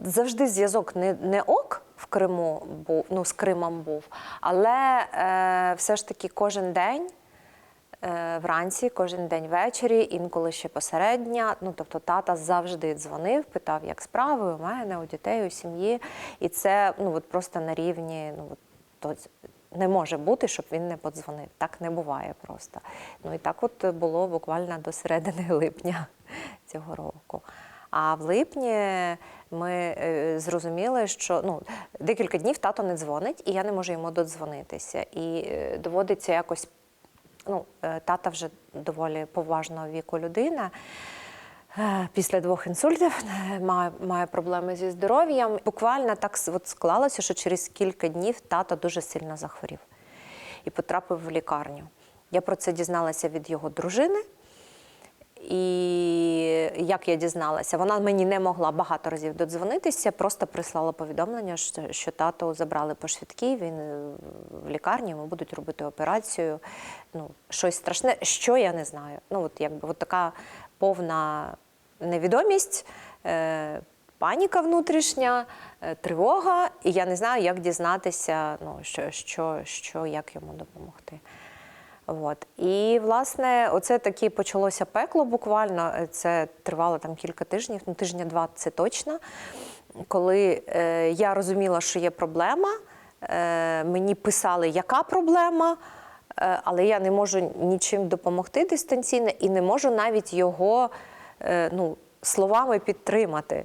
завжди зв'язок не, не ок в Криму був, ну з Кримом був, але е, все ж таки кожен день. е, Вранці, кожен день ввечері, інколи ще посередня. Ну тобто тата завжди дзвонив, питав, як справи у мене, у дітей, у сім'ї. І це ну от просто на рівні. Ну то не може бути, щоб він не подзвонив. Так не буває просто. Ну і так от було буквально до середини липня цього року. А в липні ми е, зрозуміли, що ну декілька днів тато не дзвонить, і я не можу йому додзвонитися. І е, доводиться якось. Ну, е, тата вже доволі поважного віку людина. Після двох інсультів має, має проблеми зі здоров'ям. Буквально так от склалося, що через кілька днів тато дуже сильно захворів і потрапив в лікарню. Я про це дізналася від його дружини. І як я дізналася, вона мені не могла багато разів додзвонитися, просто прислала повідомлення, що, що тато забрали по швидкій, він е, в лікарні, йому будуть робити операцію. Ну, щось страшне, що я не знаю. Ну, от якби от така повна невідомість, е, паніка внутрішня, е, тривога, і я не знаю, як дізнатися, ну, що, що, що як йому допомогти. От. І, власне, оце таке почалося пекло буквально. Це тривало там кілька тижнів, ну тижня два це точно. Коли е, я розуміла, що є проблема, е, мені писали, яка проблема, е, але я не можу нічим допомогти дистанційно і не можу навіть його е, ну, словами підтримати.